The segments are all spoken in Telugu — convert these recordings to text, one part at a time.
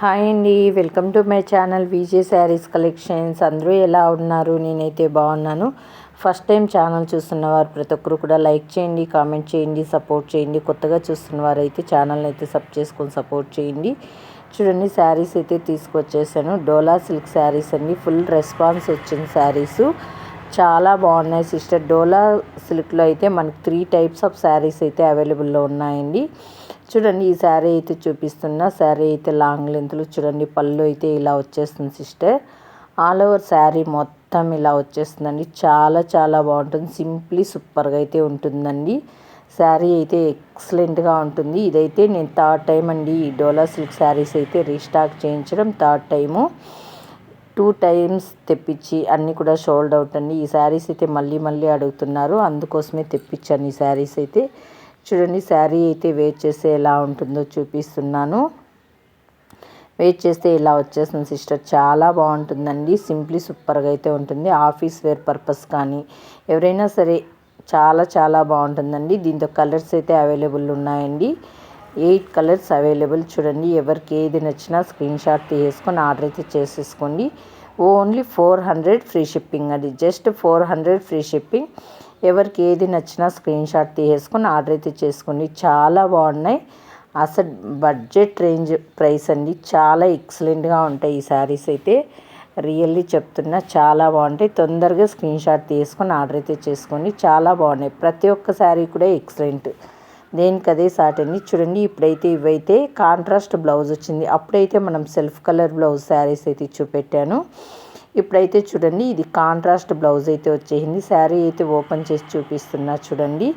హాయ్ అండి welcome to my channel VJ saris collections. అందరూ ఎలా ఉన్నారు? నేనైతే బాగున్నాను. ఫస్ట్ టైం ఛానల్ చూస్తున్న వారు ప్రతి ఒక్కరు కూడా లైక్ చేయండి కామెంట్ చేయండి సపోర్ట్ చేయండి. కొత్తగా చూస్తున్న వారు అయితే ఛానల్ని అయితే సబ్ చేసుకొని సపోర్ట్ చేయండి. చూడండి శారీస్ అయితే తీసుకొచ్చేసాను. డోలా సిల్క్ శారీస్ అండి. ఫుల్ రెస్పాన్స్ వచ్చిన శారీసు. చాలా బాగున్నాయి సిస్టర్. డోలా సిల్క్లో అయితే మనకి త్రీ టైప్స్ ఆఫ్ శారీస్ అయితే అవైలబుల్లో ఉన్నాయండి. చూడండి ఈ శారీ అయితే చూపిస్తున్నా శారీ అయితే లాంగ్ లెంత్లో చూడండి పళ్ళు అయితే ఇలా వచ్చేస్తుంది సిస్టర్. ఆల్ ఓవర్ శారీ మొత్తం ఇలా వచ్చేస్తుందండి. చాలా చాలా బాగుంటుంది. సింప్లీ సూపర్గా అయితే ఉంటుందండి. శారీ అయితే ఎక్సలెంట్గా ఉంటుంది. ఇదైతే నేను థర్డ్ టైం అండి ఈ డోలా సిల్క్ శారీస్ అయితే రీస్టాక్ చేయించడం థర్డ్ టైము టూ టైమ్స్ తెప్పించి అన్నీ కూడా షోల్డ్ అవుట్ అండి ఈ శారీస్ అయితే మళ్ళీ మళ్ళీ అడుగుతున్నారు. అందుకోసమే తెప్పించాను ఈ శారీస్ అయితే. చూడండి శారీ అయితే వెయిట్ చేస్తే ఎలా ఉంటుందో చూపిస్తున్నాను. వెయిట్ చేస్తే ఇలా వచ్చేస్తుంది సిస్టర్. చాలా బాగుంటుందండి. సింప్లీ సూపర్గా అయితే ఉంటుంది. ఆఫీస్ వేర్ పర్పస్ కానీ ఎవరైనా సరే చాలా చాలా బాగుంటుందండి. దీంతో కలర్స్ అయితే అవైలబుల్ ఉన్నాయండి. ఎయిట్ కలర్స్ అవైలబుల్ చూడండి. ఎవరికి ఏది నచ్చినా స్క్రీన్ షాట్ తీసేసుకొని ఆర్డర్ అయితే చేసేసుకోండి. Only four hundred free shipping అది. Just four hundred free shipping. ఎవరికి ఏది నచ్చినా స్క్రీన్ షాట్ తీసేసుకొని ఆర్డర్ అయితే చేసుకోండి. చాలా బాగున్నాయి. అసలు బడ్జెట్ రేంజ్ ప్రైస్ అండి. చాలా ఎక్సలెంట్గా ఉంటాయి ఈ శారీస్ అయితే. రియల్లీ చెప్తున్నా చాలా బాగుంటాయి. తొందరగా స్క్రీన్ షాట్ తీసుకొని ఆర్డర్ అయితే చేసుకోండి. చాలా బాగున్నాయి. ప్రతి ఒక్క శారీ కూడా ఎక్సలెంట్. దేనికి అదే సాట్ చూడండి. ఇప్పుడైతే ఇవైతే కాంట్రాస్ట్ బ్లౌజ్ వచ్చింది. అప్పుడైతే మనం సెల్ఫ్ కలర్ బ్లౌజ్ శారీస్ అయితే చూపెట్టాను. ఇప్పుడైతే చూడండి ఇది కాంట్రాస్ట్ బ్లౌజ్ అయితే వచ్చేసింది. శారీ అయితే ఓపెన్ చేసి చూపిస్తున్నా చూడండి.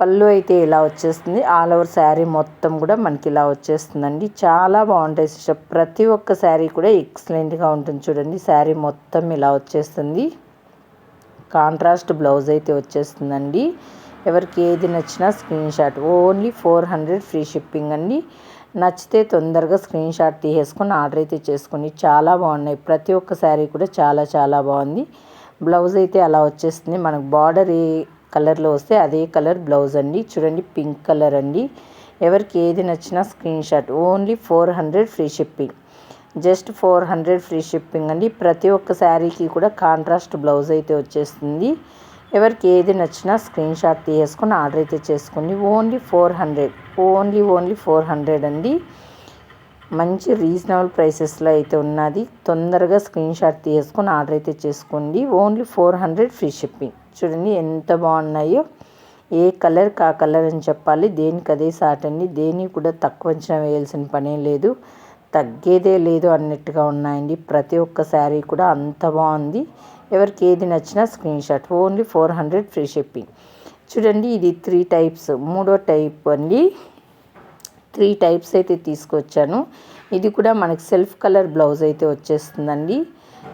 పళ్ళు అయితే ఇలా వచ్చేస్తుంది. ఆల్ ఓవర్ శారీ మొత్తం కూడా మనకి ఇలా వచ్చేస్తుందండి. చాలా బాగుంటాయి సిస్టర్. ప్రతి ఒక్క శారీ కూడా ఎక్సలెంట్గా ఉంటుంది చూడండి. శారీ మొత్తం ఇలా వచ్చేస్తుంది. కాంట్రాస్ట్ బ్లౌజ్ అయితే వచ్చేస్తుందండి. ఎవరికి ఏది నచ్చినా screenshot. Only four hundred free shipping అండి. నచ్చితే తొందరగా స్క్రీన్ షాట్ తీసేసుకొని ఆర్డర్ అయితే చేసుకొని చాలా బాగున్నాయి. ప్రతి ఒక్క శారీ కూడా చాలా చాలా బాగుంది. బ్లౌజ్ అయితే అలా వచ్చేస్తుంది. మనకు బార్డర్ ఏ కలర్లో వస్తే అదే కలర్ బ్లౌజ్ అండి. చూడండి పింక్ కలర్ అండి. ఎవరికి ఏది నచ్చినా screenshot. Only four hundred free shipping. Just four hundred free shipping అండి. ప్రతి ఒక్క శారీకి కూడా కాంట్రాస్ట్ బ్లౌజ్ అయితే వచ్చేస్తుంది. ఎవరికి ఏది నచ్చినా స్క్రీన్ షాట్ తీసేసుకొని ఆర్డర్ అయితే చేసుకోండి. Only four hundred. Only only four hundred అండి. మంచి రీజనబుల్ ప్రైసెస్లో అయితే ఉన్నది. తొందరగా స్క్రీన్ షాట్ తీసుకొని ఆర్డర్ అయితే చేసుకోండి. Only four hundred free shipping. చూడండి ఎంత బాగున్నాయో. ఏ కలర్ కా కలర్ అని చెప్పాలి. దేనికి అదే సాట్ అండి. దేనికి కూడా తక్కువ అంచనా వేయాల్సిన పనే లేదు. తగ్గేదే లేదు అన్నట్టుగా ఉన్నాయండి. ప్రతి ఒక్క శారీ కూడా అంత బాగుంది. ఎవరికి ఏది నచ్చినా screenshot only four hundred free shipping చూడండి ఇది త్రీ టైప్స్ మూడో టైప్ అండి. త్రీ టైప్స్ అయితే తీసుకొచ్చాను. ఇది కూడా మనకు సెల్ఫ్ కలర్ బ్లౌజ్ అయితే వచ్చేస్తుందండి.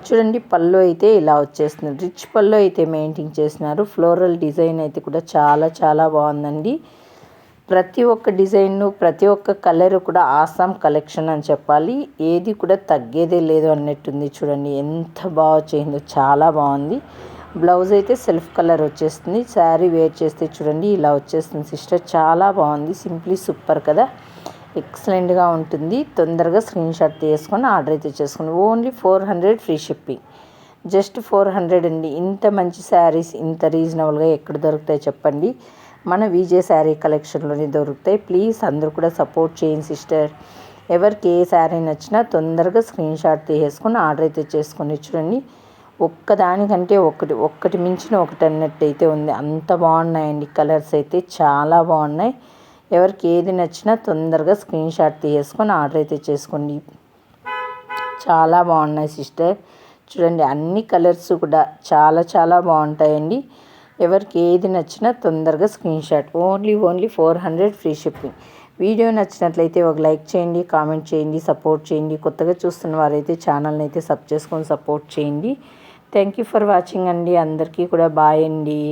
చూడండి పళ్ళు అయితే ఇలా వచ్చేస్తుంది. రిచ్ పళ్ళు అయితే మెయింటైన్ చేసినారు ఫ్లోరల్ డిజైన్ అయితే కూడా చాలా చాలా బాగుందండి. ప్రతి ఒక్క డిజైన్ ప్రతి ఒక్క కలర్ కూడా ఆసాం కలెక్షన్ అని చెప్పాలి. ఏది కూడా తగ్గేదే లేదు అన్నట్టుంది. చూడండి ఎంత బాగా చేయిందో చాలా బాగుంది. బ్లౌజ్ అయితే సెల్ఫ్ కలర్ వచ్చేస్తుంది. శారీ వేర్ చేస్తే చూడండి ఇలా వచ్చేస్తుంది సిస్టర్. చాలా బాగుంది. సింప్లీ సూపర్ కదా. ఎక్సలెంట్గా ఉంటుంది. తొందరగా స్క్రీన్ షాట్ తీసుకొని ఆర్డర్ అయితే చేసుకోండి only four hundred free shipping. Just four hundred అండి. ఇంత మంచి శారీస్ ఇంత రీజనబుల్గా ఎక్కడ దొరుకుతాయి చెప్పండి. మన విజే శారీ కలెక్షన్లోనే దొరుకుతాయి. ప్లీజ్ అందరూ కూడా సపోర్ట్ చేయండి సిస్టర్. ఎవరికి ఏ శారీ నచ్చినా తొందరగా స్క్రీన్ షాట్ తీసేసుకుని ఆర్డర్ అయితే చేసుకొని చూడండి ఒక్కదానికంటే ఒకటి ఒక్కటి మించిన ఒకటి అన్నట్టు అయితే ఉంది. అంత బాగున్నాయండి కలర్స్ అయితే చాలా బాగున్నాయి. ఎవరికి ఏది నచ్చినా తొందరగా స్క్రీన్ షాట్ తీసేసుకొని ఆర్డర్ అయితే చేసుకోండి. చాలా బాగున్నాయి సిస్టర్. చూడండి అన్ని కలర్స్ కూడా చాలా చాలా బాగుంటాయండి. ఎవరికి ఏది నచ్చినా తొందరగా screenshot. Only only four hundred free shipping video నచ్చినట్లయితే ఒక లైక్ చేయండి కామెంట్ చేయండి సపోర్ట్ చేయండి. కొత్తగా చూస్తున్న వారైతే ఛానల్ని అయితే సబ్ చేసుకొని సపోర్ట్ చేయండి. థ్యాంక్ యూ ఫర్ వాచింగ్ అండి. అందరికీ కూడా బాయ్ అండి.